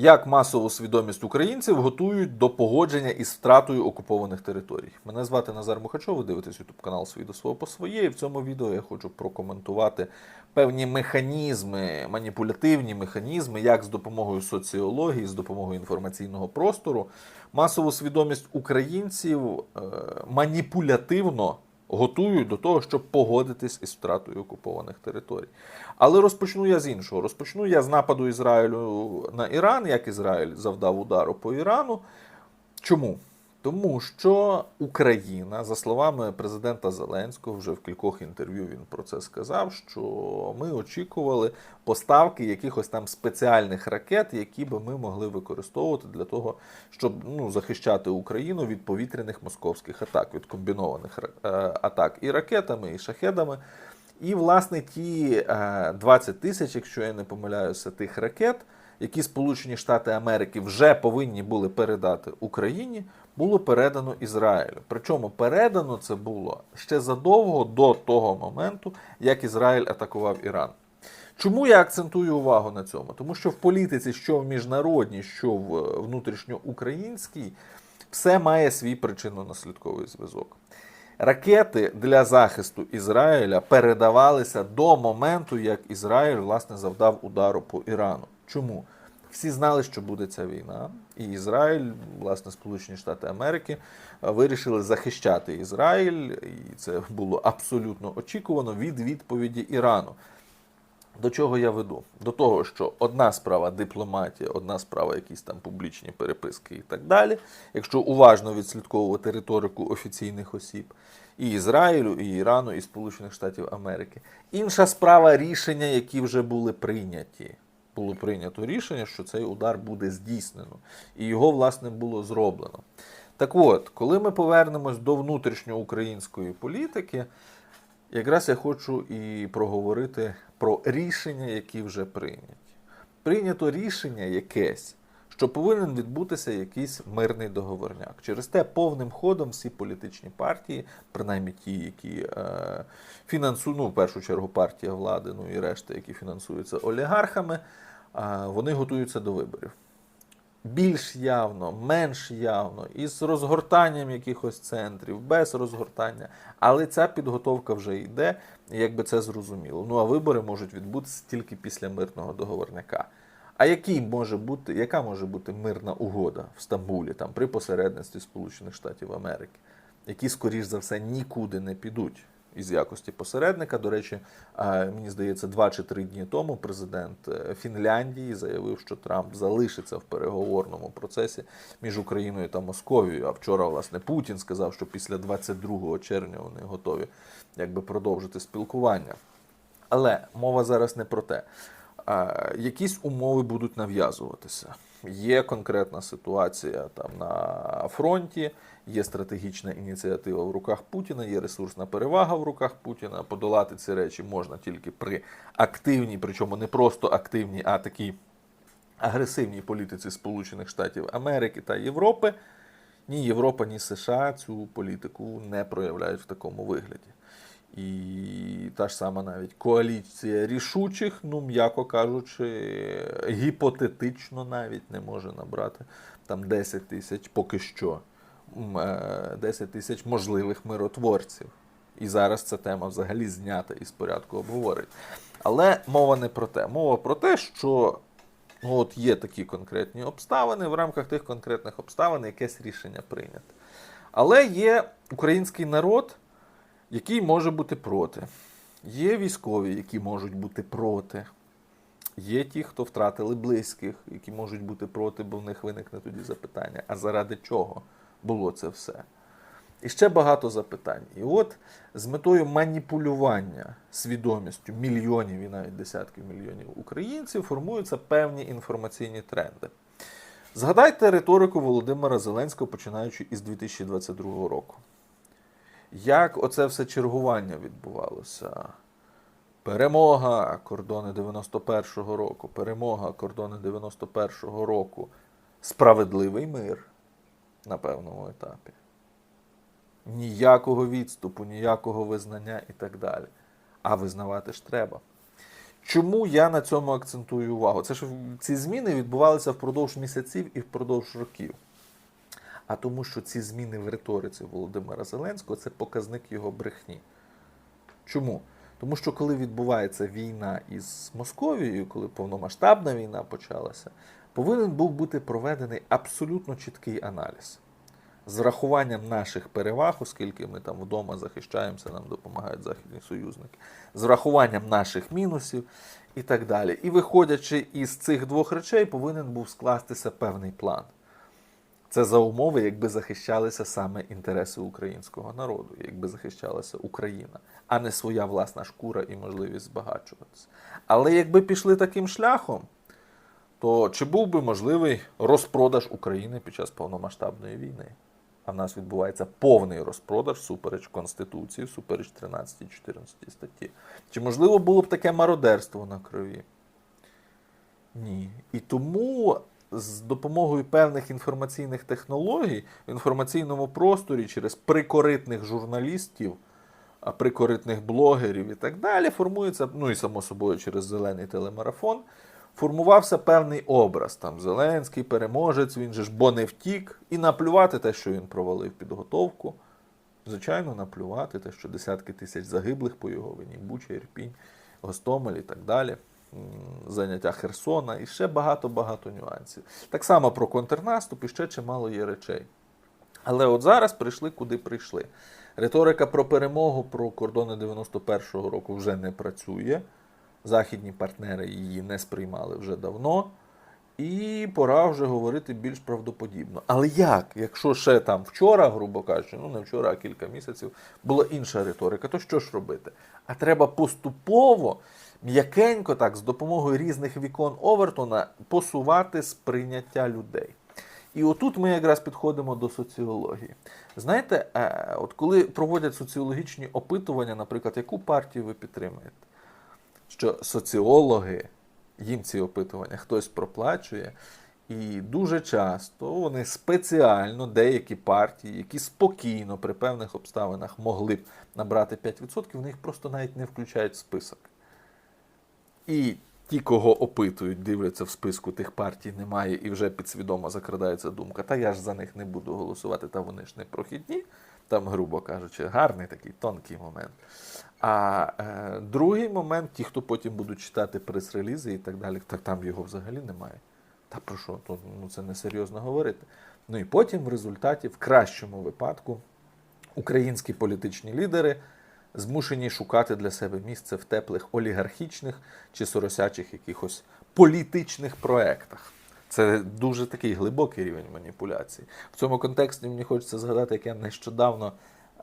Як масову свідомість українців готують до погодження із втратою окупованих територій. Мене звати Назар Мухачов, ви дивитесь YouTube канал «Свій до свого по своє. І в цьому відео я хочу прокоментувати певні механізми, маніпулятивні механізми, як з допомогою соціології, з допомогою інформаційного простору масову свідомість українців е, маніпулятивно готують до того, щоб погодитись із втратою окупованих територій. Але розпочну я з іншого. Розпочну я з нападу Ізраїлю на Іран, як Ізраїль завдав удару по Ірану. Чому? Тому що Україна, за словами президента Зеленського, вже в кількох інтерв'ю він про це сказав, що ми очікували поставки якихось там спеціальних ракет, які би ми могли використовувати для того, щоб ну, захищати Україну від повітряних московських атак, від комбінованих е, атак і ракетами, і шахедами. І, власне, ті е, 20 тисяч, якщо я не помиляюся, тих ракет, які Сполучені Штати Америки вже повинні були передати Україні, було передано Ізраїлю. Причому передано це було ще задовго до того моменту, як Ізраїль атакував Іран. Чому я акцентую увагу на цьому? Тому що в політиці, що в міжнародній, що в е, внутрішньоукраїнській, все має свій причинно-наслідковий зв'язок. Ракети для захисту Ізраїля передавалися до моменту, як Ізраїль власне завдав удару по Ірану. Чому? Всі знали, що буде ця війна, і Ізраїль, власне, Сполучені Штати Америки, е, вирішили захищати Ізраїль, і це було абсолютно очікувано від відповіді Ірану. До чого я веду? До того, що одна справа дипломатія, одна справа якісь там публічні переписки і так далі. Якщо уважно відслідковувати риторику офіційних осіб і Ізраїлю, і Ірану, і Сполучених Штатів Америки. Інша справа рішення, які вже були прийняті. Було прийнято рішення, що цей удар буде здійснено, і його, власне, було зроблено. Так от, коли ми повернемось до внутрішньоукраїнської політики, якраз я хочу і проговорити про рішення, які вже прийняті. Прийнято рішення якесь, що повинен відбутися якийсь мирний договорняк. Через те повним ходом всі політичні партії, принаймні ті, які е, фінансують, ну, в першу чергу партія влади, ну і решта, які фінансуються олігархами, е, вони готуються до виборів. Більш явно, менш явно, із розгортанням якихось центрів, без розгортання. Але ця підготовка вже йде, якби це зрозуміло. Ну а вибори можуть відбутися тільки після мирного договорняка. А який може бути, яка може бути мирна угода в Стамбулі там, при посередництві Сполучених Штатів Америки, які, скоріш за все, нікуди не підуть із якості посередника. До речі, мені здається, два чи три дні тому президент е, Фінляндії заявив, що Трамп залишиться в переговорному процесі між Україною та Московією. А вчора, власне, Путін сказав, що після 22 червня вони готові якби продовжити спілкування. Але мова зараз не про те. Якісь умови будуть нав'язуватися. Є конкретна ситуація там на фронті, є стратегічна ініціатива в руках Путіна, є ресурсна перевага в руках Путіна. Подолати ці речі можна тільки при активній, причому не просто активній, а такій агресивній політиці Сполучених Штатів Америки та Європи. Ні Європа, ні США цю політику не проявляють в такому вигляді. І та ж сама навіть коаліція рішучих, ну, м'яко кажучи, гіпотетично навіть не може набрати там 10 тисяч поки що. е, 10 тисяч можливих миротворців. І зараз ця тема взагалі знята із порядку обговорень. Але мова не про те. Мова про те, що ну, от є такі конкретні обставини, в рамках тих конкретних обставин якесь рішення прийняте. Але є український народ, який може бути проти. Є військові, які можуть бути проти. Є ті, хто втратили близьких, які можуть бути проти, бо в них виникне тоді запитання: а заради чого було це все? І ще багато запитань. І от з метою маніпулювання свідомістю мільйонів і навіть десятків мільйонів українців формуються певні інформаційні тренди. Згадайте риторику Володимира Зеленського, починаючи із 2022 року. Як оце все чергування відбувалося? Перемога кордони 91-го року, перемога кордони 91-го року, справедливий мир на певному етапі. Ніякого відступу, ніякого визнання і так далі. А визнавати ж треба. Чому я на цьому акцентую увагу? Це ж ці зміни відбувалися впродовж місяців і впродовж років. А тому, що ці зміни в риториці Володимира Зеленського це показник його брехні. Чому? Тому що коли відбувається війна із Московією, коли повномасштабна війна почалася, повинен був бути проведений абсолютно чіткий аналіз з врахуванням наших переваг, оскільки ми там вдома захищаємося, нам допомагають західні союзники, з врахуванням наших мінусів і так далі. І виходячи із цих двох речей, повинен був скластися певний план. Це за умови, якби захищалися саме інтереси українського народу, якби захищалася Україна, а не своя власна шкура і можливість збагачуватися. Але якби пішли таким шляхом, то чи був би можливий розпродаж України під час повномасштабної війни? А в нас відбувається повний розпродаж супереч Конституції, супереч 13 14 статті. Чи можливо було б таке мародерство на крові? Ні. І тому з допомогою певних інформаційних технологій в інформаційному просторі через прикоритних журналістів, прикоритних блогерів і так далі формується, ну і само собою через зелений телемарафон, формувався певний образ. Там Зеленський, переможець, він же ж бо не втік, і наплювати те, що він провалив підготовку. Звичайно, наплювати те, що десятки тисяч загиблих по його вині, Буча, Ірпінь, Гостомель і так далі. Заняття Херсона і ще багато-багато нюансів. Так само про контрнаступ і ще чимало є речей. Але от зараз прийшли, куди прийшли. Риторика про перемогу, про кордони 91-го року вже не працює. Західні партнери її не сприймали вже давно. І пора вже говорити більш правдоподібно. Але як? Якщо ще там вчора, грубо кажучи, ну не вчора, а кілька місяців, була інша риторика, то що ж робити? А треба поступово, м'якенько так, з допомогою різних вікон Овертона посувати сприйняття людей. І отут ми якраз підходимо до соціології. Знаєте, е, от коли проводять соціологічні опитування, наприклад, яку партію ви підтримуєте? Що соціологи, їм ці опитування хтось проплачує, і дуже часто вони спеціально деякі партії, які спокійно при певних обставинах могли б набрати 5%, вони їх просто навіть не включають в список. І ті, кого опитують, дивляться в списку тих партій немає, і вже підсвідомо закрадається думка, та я ж за них не буду голосувати, та вони ж не прохідні. Там, грубо кажучи, гарний такий тонкий момент. А е, другий момент, ті, хто потім будуть читати прес-релізи і так далі, так там його взагалі немає. Та про що? То, ну, це несерйозно говорити. Ну і потім в результаті, в кращому випадку, українські політичні лідери змушені шукати для себе місце в теплих олігархічних чи соросячих якихось політичних проєктах. Це дуже такий глибокий рівень маніпуляцій. В цьому контексті мені хочеться згадати, як я нещодавно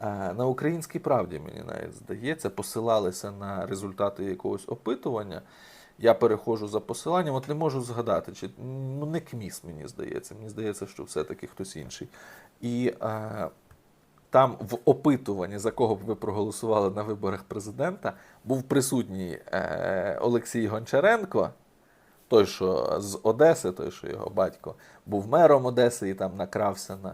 е, на українській правді, мені навіть здається, посилалися на результати якогось опитування. Я переходжу за посиланням, от не можу згадати, чи ну не КМІС, мені здається. Мені здається, що все-таки хтось інший. І е, там в опитуванні, за кого б ви проголосували на виборах президента, був присутній е, Олексій Гончаренко, той, що з Одеси, той, що його батько був мером Одеси і там накрався на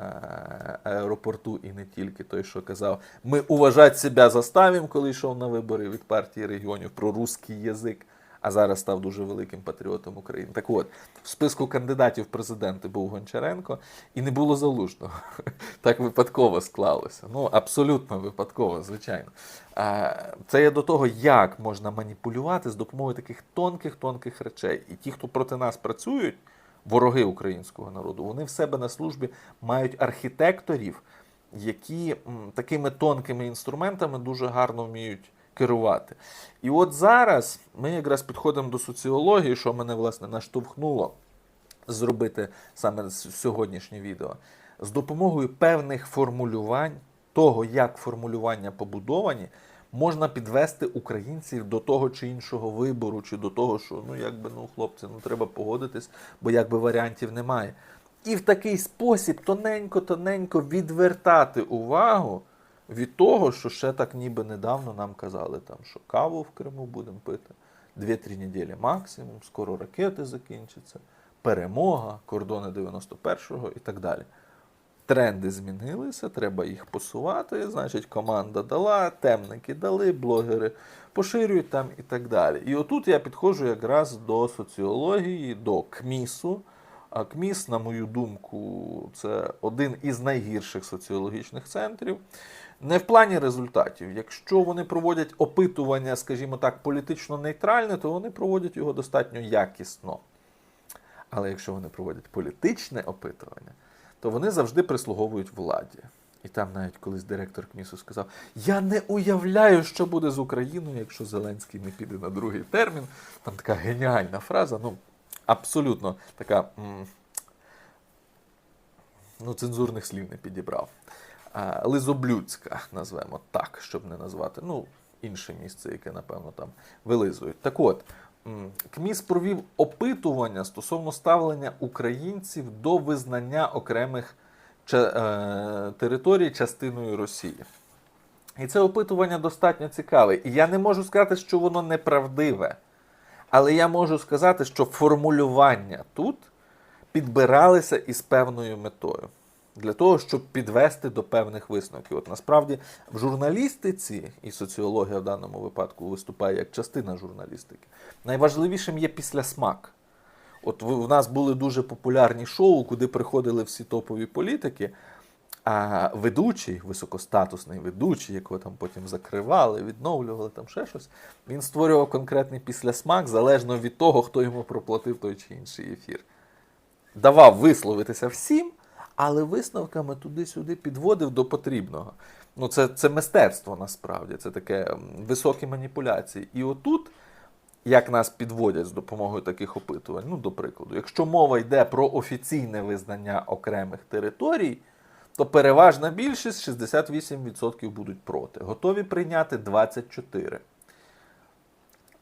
аеропорту, і не тільки той, що казав, ми уважати себе заставимо, коли йшов на вибори від партії регіонів про русський язик. А зараз став дуже великим патріотом України. Так от, в списку кандидатів президенти був Гончаренко і не було залужного. Так випадково склалося. Ну, абсолютно випадково, звичайно. Це є до того, як можна маніпулювати з допомогою таких тонких-тонких речей. І ті, хто проти нас працюють, вороги українського народу, вони в себе на службі мають архітекторів, які такими тонкими інструментами дуже гарно вміють керувати. І от зараз ми якраз підходимо до соціології, що мене власне наштовхнуло зробити саме сьогоднішнє відео. З допомогою певних формулювань, того, як формулювання побудовані, можна підвести українців до того чи іншого вибору, чи до того, що ну якби ну хлопці, ну треба погодитись, бо якби варіантів немає. І в такий спосіб тоненько-тоненько відвертати увагу від того, що ще так ніби недавно нам казали, там, що каву в Криму будемо пити, 2-3 неділі максимум, скоро ракети закінчаться, перемога, кордони 91-го і так далі. тренди змінилися, треба їх посувати. Значить, команда дала, темники дали, блогери поширюють там і так далі. І отут я підходжу якраз до соціології, до КМІСу. А КМІС, на мою думку, це один із найгірших соціологічних центрів. Не в плані результатів. Якщо вони проводять опитування, скажімо так, політично нейтральне, то вони проводять його достатньо якісно. Але якщо вони проводять політичне опитування, то вони завжди прислуговують владі. І там навіть колись директор КМІСу сказав: Я не уявляю, що буде з Україною, якщо Зеленський не піде на другий термін. Там така геніальна фраза, ну, абсолютно така. Ну, цензурних слів не підібрав. Лизоблюдська, назвемо так, щоб не назвати. Ну, інше місце, яке, напевно, там вилизують. Так от, КМІС провів опитування стосовно ставлення українців до визнання окремих е, територій частиною Росії. І це опитування достатньо цікаве. І я не можу сказати, що воно неправдиве. Але я можу сказати, що формулювання тут підбиралися із певною метою. Для того, щоб підвести до певних висновків. От насправді в журналістиці, і соціологія в даному випадку виступає як частина журналістики, найважливішим є післясмак. От в нас були дуже популярні шоу, куди приходили всі топові політики, а ведучий, високостатусний ведучий, якого там потім закривали, відновлювали, там ще щось, він створював конкретний післясмак залежно від того, хто йому проплатив той чи інший ефір. Давав висловитися всім, але висновками туди-сюди підводив до потрібного. Ну, це, це мистецтво насправді, це таке високі маніпуляції. І отут, як нас підводять з допомогою таких опитувань, ну, до прикладу, якщо мова йде про офіційне визнання окремих територій, то переважна більшість 68% будуть проти. Готові прийняти 24%.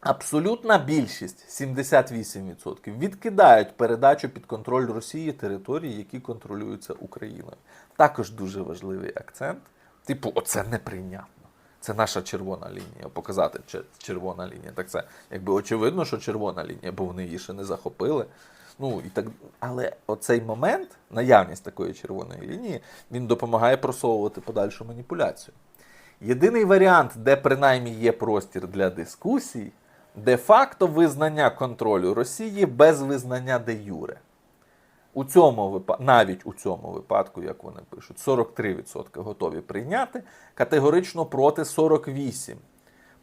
Абсолютна більшість 78% відкидають передачу під контроль Росії територій, які контролюються Україною. Також дуже важливий акцент. Типу, оце неприйнятно. Це наша червона лінія. Показати червона лінія. Так це якби очевидно, що червона лінія, бо вони її ще не захопили. Ну і так, але оцей момент, наявність такої червоної лінії, він допомагає просовувати подальшу маніпуляцію. Єдиний варіант, де принаймні є простір для дискусій, де-факто визнання контролю Росії без визнання де юре. У цьому випадку, навіть у цьому випадку, як вони пишуть, 43% готові прийняти, категорично проти 48%.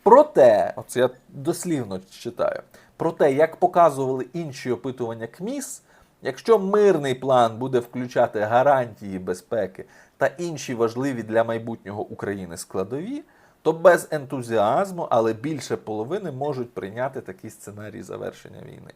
Проте, оце я дослівно читаю, проте, як показували інші опитування КМІС, якщо мирний план буде включати гарантії безпеки та інші важливі для майбутнього України складові, то без ентузіазму, але більше половини можуть прийняти такий сценарій завершення війни.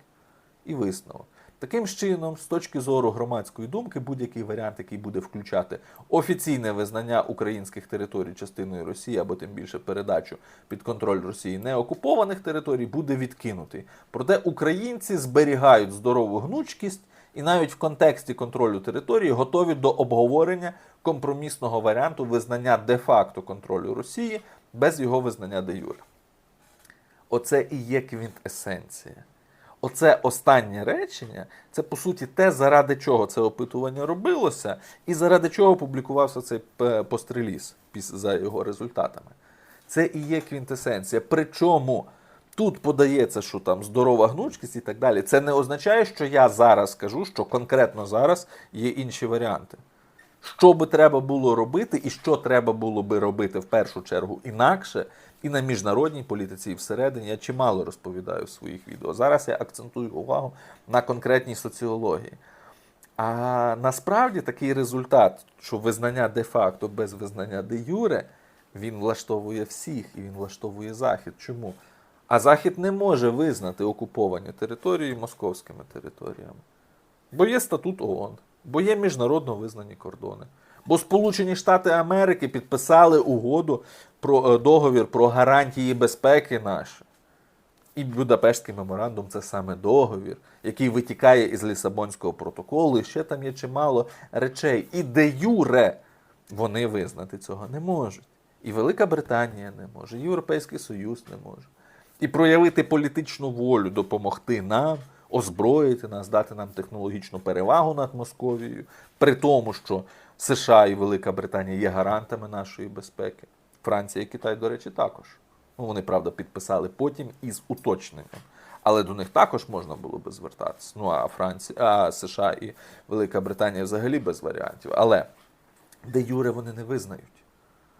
І висновок. Таким чином, з точки зору громадської думки, будь-який варіант, який буде включати офіційне визнання українських територій частиною Росії або тим більше передачу під контроль Росії неокупованих територій, буде відкинутий. Проте українці зберігають здорову гнучкість і навіть в контексті контролю території готові до обговорення компромісного варіанту визнання де-факто контролю Росії без його визнання де юре. Оце і є квінтесенція. Оце останнє речення, це по суті те, заради чого це опитування робилося, і заради чого публікувався цей п- постреліз за його результатами. Це і є квінтесенція. Причому тут подається, що там здорова гнучкість і так далі. Це не означає, що я зараз скажу, що конкретно зараз є інші варіанти. Що би треба було робити, і що треба було би робити в першу чергу інакше, і на міжнародній політиці, і всередині я чимало розповідаю в своїх відео. Зараз я акцентую увагу на конкретній соціології. А насправді такий результат, що визнання де-факто без визнання де юре, він влаштовує всіх і він влаштовує Захід. Чому? А Захід не може визнати окуповані території московськими територіями. Бо є статут ООН, бо є міжнародно визнані кордони. Бо Сполучені Штати Америки підписали угоду про е, договір про гарантії безпеки наші. І Будапештський меморандум це саме договір, який витікає із Лісабонського протоколу. І ще там є чимало речей. І де юре вони визнати цього не можуть. І Велика Британія не може, і Європейський Союз не може. І проявити політичну волю, допомогти нам, озброїти нас, дати нам технологічну перевагу над Московією, при тому, що США і Велика Британія є гарантами нашої безпеки. Франція і Китай, до речі, також. Ну, вони, правда, підписали потім із уточненням. Але до них також можна було би звертатися. Ну а Франція, а США і Велика Британія взагалі без варіантів. Але де Юре вони не визнають.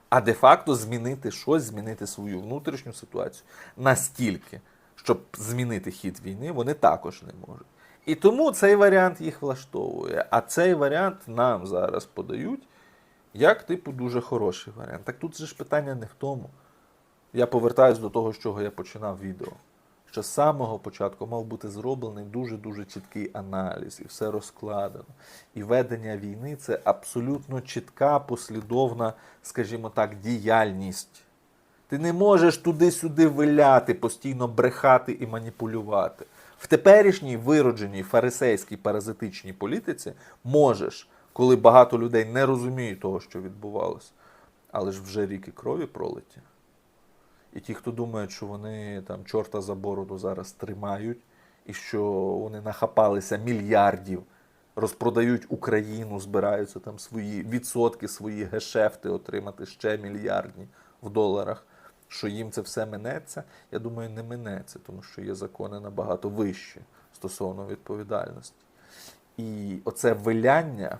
А де-факто змінити щось, змінити свою внутрішню ситуацію настільки, щоб змінити хід війни, вони також не можуть. І тому цей варіант їх влаштовує. А цей варіант нам зараз подають як, типу, дуже хороший варіант. Так тут же ж питання не в тому. Я повертаюсь до того, з чого я починав відео. Що з самого початку мав бути зроблений дуже-дуже чіткий аналіз, і все розкладено. І ведення війни це абсолютно чітка, послідовна, скажімо так, діяльність. Ти не можеш туди-сюди виляти, постійно брехати і маніпулювати. В теперішній виродженій фарисейській паразитичній політиці можеш, коли багато людей не розуміють того, що відбувалося, але ж вже ріки крові пролиті. І ті, хто думають, що вони там чорта за бороду зараз тримають, і що вони нахапалися мільярдів, розпродають Україну, збираються там свої відсотки, свої гешефти отримати ще мільярдні в доларах, що їм це все минеться, я думаю, не минеться, тому що є закони набагато вищі стосовно відповідальності. І оце виляння,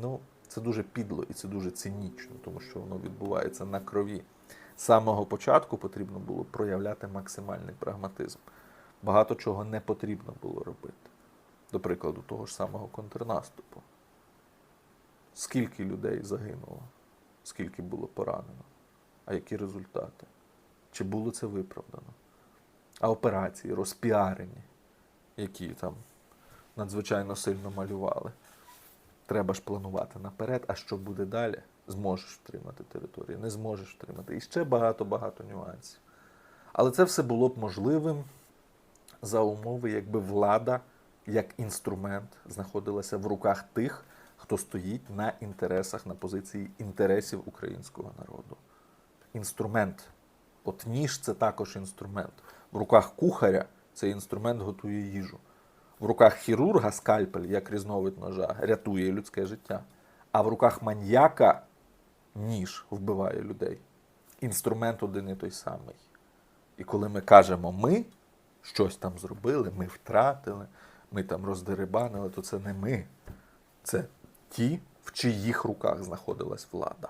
ну, це дуже підло і це дуже цинічно, тому що воно відбувається на крові. З самого початку потрібно було проявляти максимальний прагматизм. Багато чого не потрібно було робити. До прикладу, того ж самого контрнаступу. Скільки людей загинуло, скільки було поранено, а які результати? Чи було це виправдано? А операції розпіарені, які там надзвичайно сильно малювали. Треба ж планувати наперед, а що буде далі? Зможеш втримати територію, не зможеш втримати. І ще багато-багато нюансів. Але це все було б можливим за умови, якби влада як інструмент знаходилася в руках тих, хто стоїть на інтересах, на позиції інтересів українського народу. Інструмент. От ніж це також інструмент. В руках кухаря цей інструмент готує їжу. В руках хірурга скальпель, як різновид ножа, рятує людське життя. А в руках маньяка ніж вбиває людей. Інструмент один і той самий. І коли ми кажемо ми щось там зробили, ми втратили, ми там роздерибанили, то це не ми. Це ті, в чиїх руках знаходилась влада.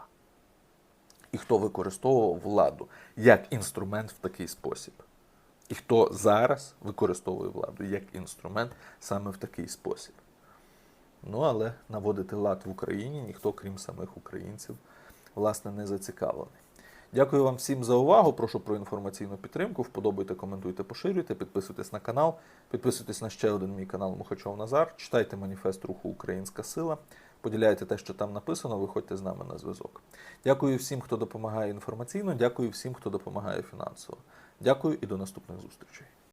І хто використовував владу як інструмент в такий спосіб. І хто зараз використовує владу як інструмент саме в такий спосіб. Ну, але наводити лад в Україні ніхто, крім самих українців, власне, не зацікавлений. Дякую вам всім за увагу. Прошу про інформаційну підтримку. Вподобайте, коментуйте, поширюйте, підписуйтесь на канал, підписуйтесь на ще один мій канал Мухачов Назар, читайте маніфест руху Українська Сила, поділяйте те, що там написано, виходьте з нами на зв'язок. Дякую всім, хто допомагає інформаційно, дякую всім, хто допомагає фінансово. Дякую і до наступних зустрічей.